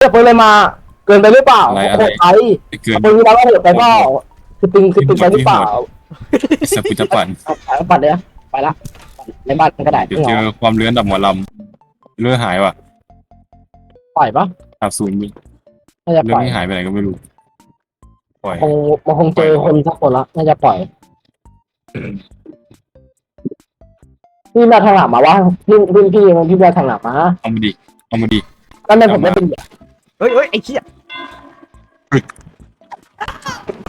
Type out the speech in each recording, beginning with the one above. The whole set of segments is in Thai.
เลือกปืนเลยมา เกินไปหรือเปล่าอะไรโหอะไรดไปไม่เกินปืนที่เราโหดไปเปล่าคือตึงคือตึงไปหรือเปล่าสกุจะปั่นเอาเอาปัดเลยนะไปละในบ้านก็ได้เดี๋ยวเจอความเลื้อนดับหมอลำเลือดหายว่ะปล่อยปะอาบศูนย์น่าจะเลืปอดล่อยไม่หายไปไหนก็ไม่รู้ปล่อยคงมันคงเจอคนสักคนละน่าจะปล่อยพี่มาทางหลังมาวะพี่พี่พี่พี่มาทางหลังมาเอามาดิเอามาดิแล้วทำไมผมไม่เป็นเฮ้ยเฮ้ยไอ้เหี้ย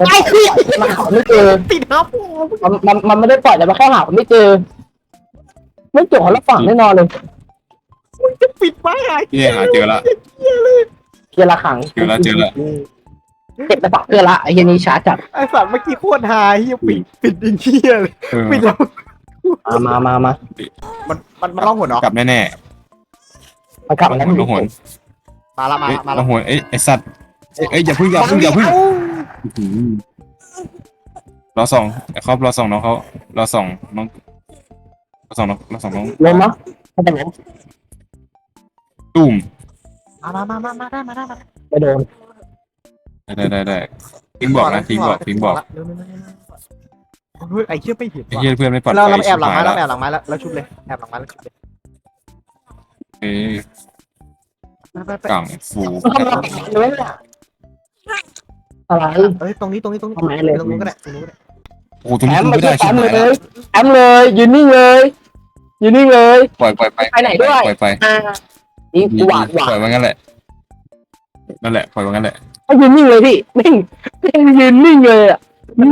ไอ้คือมันหาไม่เจอติดครับผมมันมันมันไม่ได้ปล่อยแต่มันแค่หาไม่เจอ ไม่จบเขาละฝั่งแน่นอนเลยมึงจะปิดไว้ไงพี่หาเจอละเกียร์ละขังเจอละเจอละเก็บไปฝักเกียร์ละไอ้เหี้ยนี่ช้าจัดไอ้สัตว์เมื่อกี้โคตรฮาเหี้ยปิดปิดอีกเหี้ยเลยเออปิดแล้วมามามามามันมันมันร้องหนเหรอกลับแน่แน่มันกลับมาแล้วลงหน มาละมาเอ้ยละมาลละงหนเอ้ยไอสัตว์เอ้ยเอ้ยอย่าพึ่งอย่าพึ่งอย่าพึ่งเอื้อหือรอสองไอ้ครอบรอสองน้องเขารอสองน้องรอสองน้องรอสองน้องลงมั้ยไม่เป็นไรตุ้มมามามามามาได้มาได้มาได้ไม่โดนได้ได้ได้ทิ้งบอกนะทิ้งบอกทิ้งบอกเร็วๆๆๆเฮ้ยไอ้เหี้ยไม่เห็นไอ้ว่ะเหี้ยเพื่อนไม่ปลอดเราภัยเราแอบหลังไม้ชิบเรายแอบหลังไม้แล้วแล้วชุบเลยแอบหลังไม้แล้วชุบเลย เอ้ยไปไปไป กล่องฟูทำอะไรเลยเนี่ยอะไรเอ้ยตรงนี้ตรงนี้ตรงนี้ทำไมเลยตรงนู้นก็ได้ตรงนู้นก็ได้โอ้โหตรงแอนี้มขึ้นไม่ไม่ได้ใช่แอชิบมหายเลแล้วยแอมเลยยืนนิ่งเลยยืนนิ่งเลยปล่อยปล่อยไปไปไหนด้วยปล่อยไปอ่าอีกหวาดหวาปล่ดอยไว้งั้นแหละนั่นแหละปล่อยไว้งั้นแหละให้ยืนนิ่งเลยพี่นิ่งยืนนิ่งเลยอะ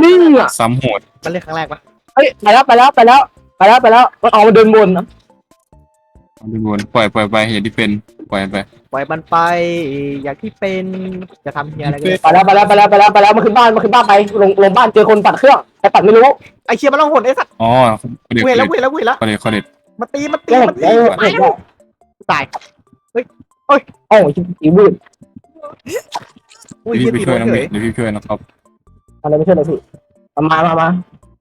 นิ่งอะซ้ำโหดมันเล่นครั้งแรกปะเฮ้ยไปแล้วไปแล้วไปแล้วไปแล้วไปแล้วมันออกมาเดินบนนะเอาไปวนปล่อยปล่อยไปอย่าที่เป็น ปล่อยไปปล่อยมันไป อย่างที่เป็นจะทำเฮียอะไรก็ได้ไปแล้วไปแล้วไปแล้วไปแล้วไปแล้วมาขึ้นบ้านมาขึ้นบ้านไปลงลงบ้านเจอคนปัดเครื่องแต่ปัดไม่รู้ไอ้เชี่ยมันร้องหนไอ้สัตว์อ๋อเด็กเวเด็รแล้วกเวรแล้วเวรแล้วคอเด็ดคอเด็ดมาตีมาตีเล่นมาตีเล่นตายเล่นแล้วตายโอ้ยอีวืดอุ้ยเดี๋เฮียวยพี่ตีช่วยโดน้อนงเฉเด็ยกเดี๋ยวพี่ช่วยนะครับอะไรไม่ใช่เลยพี่มามามามา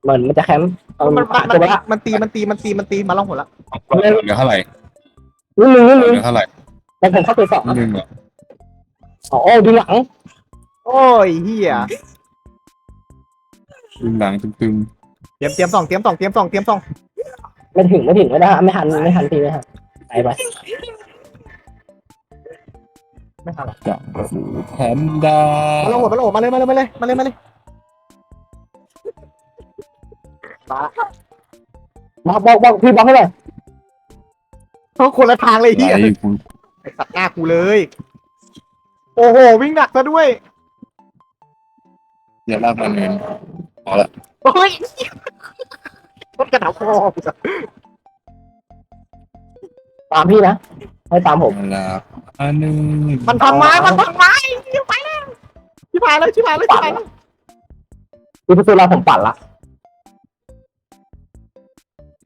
เหมือนมันจะแคมป์เอามันมันตัวมันละมันตีมันตีมันตีมันตีมาร้องหนละเหลือเท่าไหร่นิดนึงนิดเหนึงลือเท่าไหร่ แต่ผมเข้าไปสองนิดนึงเหรออ๋อโอ้ดูหลัง โอ้ยเฮียตึงหลังตึงตึงเตรียมเตรียมสองเตรียมสองเตรียมสองเตรียมสองไม่ถึงไม่ถึงไม่ได้ไม่ทันไม่ทันทีไม่ทันไปไปไม่ทันหรอกจับแพนด้ามาลงหนมาลงหนมาเลยมาเลยมาเลยมาเลยมาเลยมาบอกบอกพี่บอกให้หน่อยเขาคนละทางเลยไหเฮียลกูไอ้ สัตว์หน้ากูเลย โอ้โห วิ่งหนักซะด้วยเดี๋ยวลากมันเองโอ้ยรถกระถางคอตามพี่นะให้ตามผมลากอันนึงมันทำไม้มันทำไม้เดี๋ยวไปแล้วชิบหายแล้วชิบหายแล้วชิบหายแล้วพี่พิสูจน์เราผมปัดละ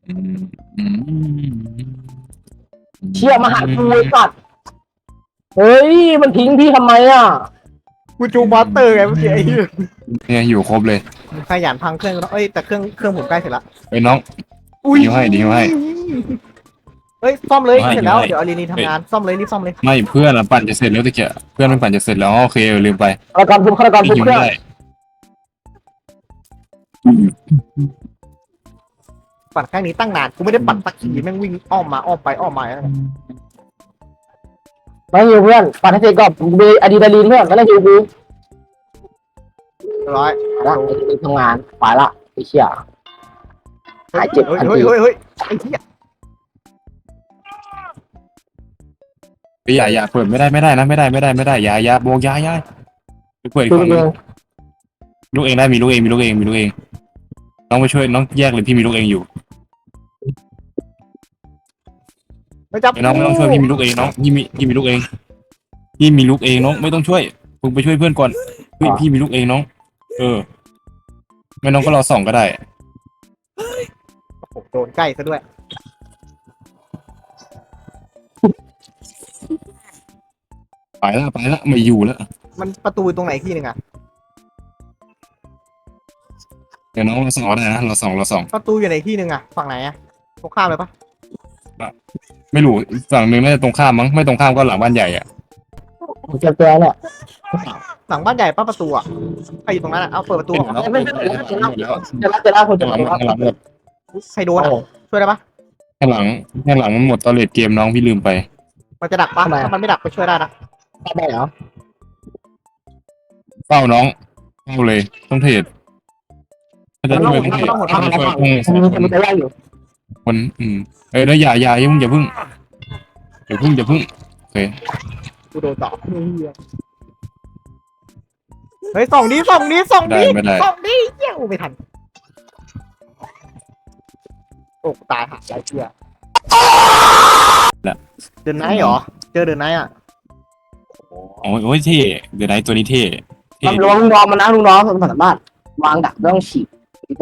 อืมอืม เชี่ยมาหากูไอ้สัตว์ เฮ้ย มันทิ้งพี่ทำไมอะ กูจูมอเตอร์ไงเมื่อกี้ไอ้เหี้ยเนี่ยอยู่ครบเลยขยันพังเครื่องแล้วเอ้ยแต่เครื่องเครื่องผมใกล้เสร็จละไอ้น้องอุ้ยดีให้ดีให้เฮ้ยซ่อมเลยให้เสร็จแล้วให้เดี๋ยวอารีนีทำงานซ่อมเลยรีบซ่อมเลยไม่เพื่อนอะปั่นจะเสร็จแล้วตะเกียบเพื่อนมันปั่นจะเสร็จแล้วอ๋อโอเคลืมไปฆาตกรทุบฆาตกรพี่ทุบหิวเครื่องได้ปั่นข้างนี้ตั้งนานกูไม่ได้ปั่นสักทีแม่งวิ่งอ้อมมาอ้อมไปอ้อมมา ไม่หิวเพื่อนปัดให้เสร็จก่อนมีอะดรีนาลีนเพื่อนไม่ได้หิวกูร้อยหลังไอ้ทำงานไปละไอ้เชี่ยหายเจ็บเฮ้ยทันทีเฮ้ยเฮ้ยเฮ้ยไอ้เหี้ยไปอย่าอย่าเปิดไม่ได้ไม่ได้นะไม่ได้ไม่ได้ไม่ได้อย่าอย่าโบกอย่าอย่าไปเปิดอีกดูฝั่งหดูนึ่งลูกเองได้มีลูกเองมีลูกเองมีลูกเอง น้องไปช่วยน้องแยกเลยพี่มีลูกเองอยู่ ไม่จับไอ้น้องไม่ต้องช่วยพี่มีลูกเองน้องพี่มีพี่มีลูกเองพี่มีลูกเองน้องไม่ต้องช่วยมึงไปช่วยเพื่อนก่อนเฮ้ยพี่มีลูกเองน้อง เออไม่น้องก็รอส่องก็ได้โอ้โหโดนใกล้ซะด้วย ไปแล้วไปแล้วไม่อยู่แล้วมันประตูอยู่ตรงไหนที่หนึ่งอะเดี๋ยวน้องเราส่องได้นะเราส่องเราส่องประตูอยู่ไหนที่หนึ่งอะฝั่งไหนอะตรงข้ามเลยปะ ไม่รู้ฝั่งหนึ่งน่าจะตรงข้ามมั้งไม่ตรงข้ามก็หลังบ้านใหญ่อะผมเจอตัวเนี่ยหลังบ้านใหญ่ป้าประตูอะใครอยู่ตรงนั้นอะเอาเปิดประตูเห็นออกแล้วไม่เห็นไม่แล้วไม่เห็นแล้วจะรับจะรับคนข้าจะงหลังรับข้างหลังหมดใครโดนอะช่วยได้ปะข้างหลังข้างหลังมันหมดตอนเลดเกมน้องพี่ลืมไป มันจะดักปะถ้ามันไม่ดักไปช่วยได้นะได้เหรอเฝ้าน้องเฝ้าเลยต้องเทรดถ้าจะช่วยต้องเทรดถ้าจะช่วยต้องสองคมันนจะยา กอยู่คนอืมเอ้ยแล้วอย่าอย่าอย่าเพิ่งอย่าเพิ่งอย่าเพิ่งอย่าเพิ่งโอเคกูโดนต่อเฮ้ยส่องนี้ส่องนี้ส่องได้นี้ไม่ได้ส่องนี้เหี้ยกูไม่ทันโอ้กูตายหาไรเชี่ยเดินไนท์เหรอ เจอเดินไนท์อะโอ้ยโอ้ยเท่เดี๋ยวไหนตัวนี้เท่เท่มันลงลุงน้องมันนะลุงน้องมันสามารถวางดักต้องฉีก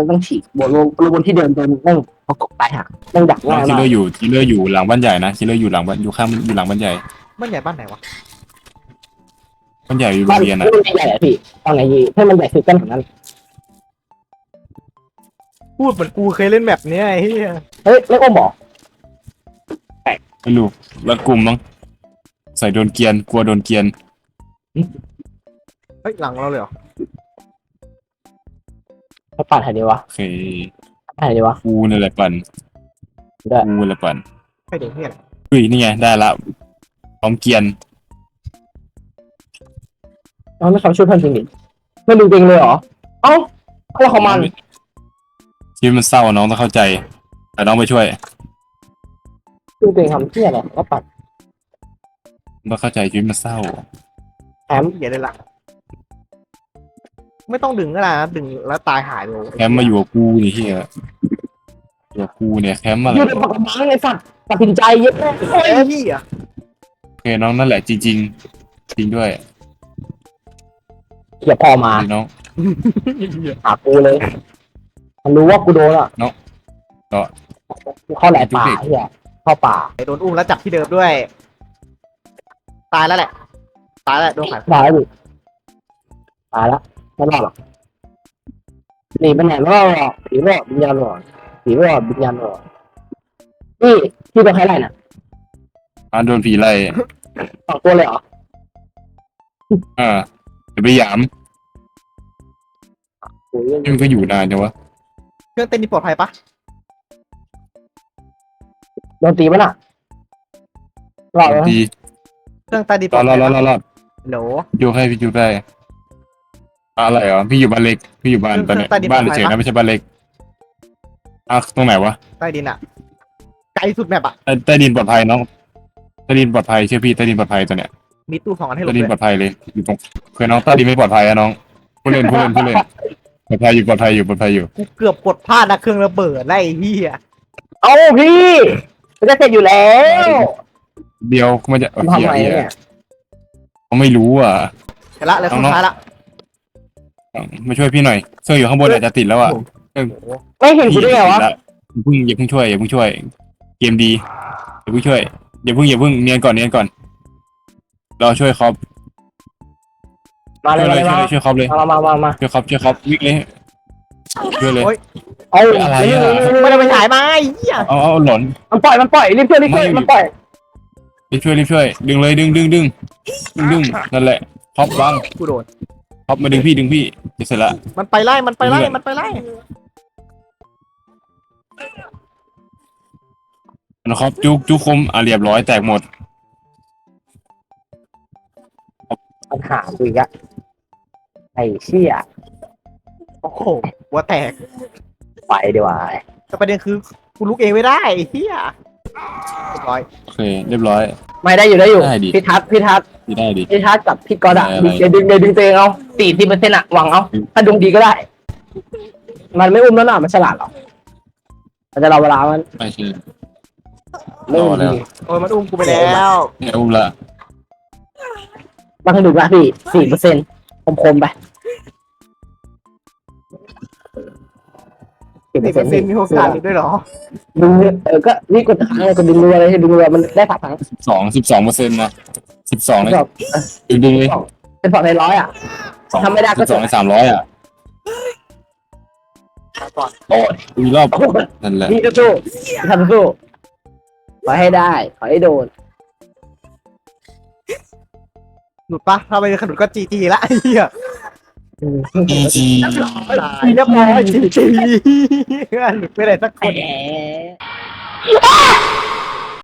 ต้องฉีกบนลงบนที่เดินเดินต้องประกบตายหักต้องดักน้อง่างยคิลมาเลอกร์อยู่คิลเลอร์อยู่หลังบ้านใหญ่นะคิลเลอร์อยู่หลังบ้านอยู่ข้างอยู่หลังบ้านใหญ่บ้านใหญ่บ้านไหนวะบ้านใหญ่อยู่โรบ้างนเรียนไม่อะใหญ่พี่ตอนไหนยี่ให้มันใหญ่สุดกันของนั้นพูดเหมือนกูเคยเล่นแบบเนี้ยไอ้เหี้ยเฮ้ยไม่โอ้หมอไม่รู้แล้วกลุ่มมั้งใส่โดนเกียนกลัวโดนเกียนเฮ้ยหลังเราเลยเหรอ เขาปั่นไหนดีวะโอเคไหนดีวะกูนี่แหละปั่นได้กูนี่แหละปั่นให้เด็กเหี้ยอะไรเฮ้ยนี่ไงได้ละพร้อมเกียนเขาไม่เขาช่วยเพื่อนจริงดิไม่ดูจริงเลยเหรอ เอ้าอะไรของมันชีวิตมันเศร้าน้องต้องเข้าใจ แต่น้องไปช่วยดูจริงทำเที่ยอะไรก็ปั่นต้องเข้าใจชีวิตมันเศร้าแถมเหี้ยเลยล่ะ ไม่ต้องดึงก็ได้นะดึงแล้วตายหายเลยแคมป์มาอยู่กับกูนี่เฮียอยู่กับกูเนี่ยแคมป์อะไรยืดปากกระบังไอ้สัตว์ตัดสินใจเย็ดแม่โอ้ยเหี้ยโอเคน้องนั่นแหละจริงจริงๆจริงด้วยเขี่ยพอมานี่น้องหากูเลยมันรู้ว่ากูโดนอะเนาะเนาะกูเข้าแหลกป่าเฮียเข้าป่าโดนอุ้มแล้วจับที่เดิมด้วย ตายแล้วแหละ ตายแล้วโดนขันตายแล้วดิตายแล้ว ไม่รอดหรอกหนีไปไหนไม่รอดหรอกผีรอดวิญญาณรอดผีรอดวิญญาณรอดนี่พี่เป็นใครไรน่ะอ่าโดนผีไล่สองตัวเลยเหรออ่าเดี๋ยวไปหยามโอ้ยนี่มันก็อยู่นานจังวะเครื่องเต้นนี่ปลอดภัยปะโดนตีปะน่ะรอดแล้วดีเครื่องใต้ดินปรลออดดรภัอยดรอดรอดรอดโหลยูให้พี่ยูได้ อะไรเหรอพี่อยู่บ้านเล็ก พี่อยู่บ้านตอนเนี้ยบ้านเฉยๆนะไม่ใช่บ้านเล็กอะตรงไหนวะใต้ดินอะไกลสุดแมปอะใต้ใต้ดินปลอดภัยน้องใต้ดินปลอดภัยเชื่อพี่ใต้ดินปลอดภัยตัวเนี้ยมีตู้สองอันให้หลใต้บดินเลยปลอดภัยเลยอยู่ตรงเคยน้องใต้ดินไม่ปลอดภัยอะน้องผู้เล่นผู้เล่นผู้เล่นปลอดภัยอยู่ปลอดภัยอยู่ปลอดภัยอยู่กูเกือบกดพลาดนะเครื่องระเบิดไล่ไอ้เหี้ยเอ้าพี่มันจะเสร็จอยู่แล้วเดียวก็มันจะทำเฮียไมเฮียเนี่ยเขาไม่รู้อะเสร็จละแล้วเครื่องน้องๆท้ายละ มาช่วยพี่หน่อยเครื่องอยู่ข้างบนอาจจะติดแล้วอะโอ้โหไม่เห็นกูได้ไงวะอย่าเพิ่งอย่าเพิ่งช่วยอย่าเพิ่งช่วย เกมดีอย่าเพิ่งช่วยอย่าเพิ่งอย่าเพิ่งเนียนก่อนเนียนก่อนเราช่วยคอปมาเลช่วยยเลยมาช่วยเลยช่วยคอปเลยมามามามาช่วยคอปช่วยคอปวิ่งเลยช่วยเลย เอาอะไรอะ ไม่ได้ไปฉายมาไอ้เหี้ยเอาเอาหลอนมันปล่อยมันปล่อยรีบช่วยรีบช่วยไม่ มันปล่อยรีบช่วยรีบช่วย ดึงเลยดึงดึงดึงดึงดึงนั่นแหละคอปวางกูโดน คอปมาดึงพี่ดึงพี่จะเสร็จละมันไปไล่ มันไปไล่เลือดมันไปไล่ นะคอปจุกจุกคมอะเรียบร้อยแตกหมดปัญหากูอีกอะไอ้เชี่ยโอ้โหหัวแตก ไปดีกว่า แต่ประเด็นคือกูลุกเองไม่ได้ไอ้เหี้ย เรียบร้อย โอเค เรียบร้อย ไม่ได้อยู่ได้อยู่ได้ดิ พี่ทัศน์พี่ทัศน์ดีได้ดิพี่ทัศน์กับพี่กอดอะอะไรเดี๋ยวดึงเดี๋ยวดึงตัวเองเอาสี่สิบเปอร์เซ็นต์อะหวังเอาอืมถ้าดวงดีก็ได้ มันไม่อุ้มแล้วน่ะมันฉลาดหรอกมันจะรอเวลามันไม่ใช่ไม่อุ้มรอแล้วดีโอ้ยมันอุ้มกูไปแล้วเนี่ยอุ้มละมันสนุกนะพี่สี่เปอร์เซ็นต์คมๆไปสี่เปอเด็ร์กเซ็นต์เซนมีโอกาสอยู่ด้วยเหรอ ดึงเออก็นี่กดค้างเลยกดดึงรัวเลยดึงรัวมันได้สามครั้งสิบสองสิบสองเปอร์เซ็นต์นะสิบสองเลยแบบดึงดึงเลยเป็นสองในร้อยอะทำไม่ได้ก็สิบสองในสามร้อยอะโอ้ยมีรอบนั่นแหละนี่ก็สู้ทำสู้ขอให้ได้ ขอให้โดนหลุดปะถ้าไม่หลุดก็จีจีละไอ้เหี้ย จีจีเรียบร้อยจีจีหลุดไปไหนสักคน แหม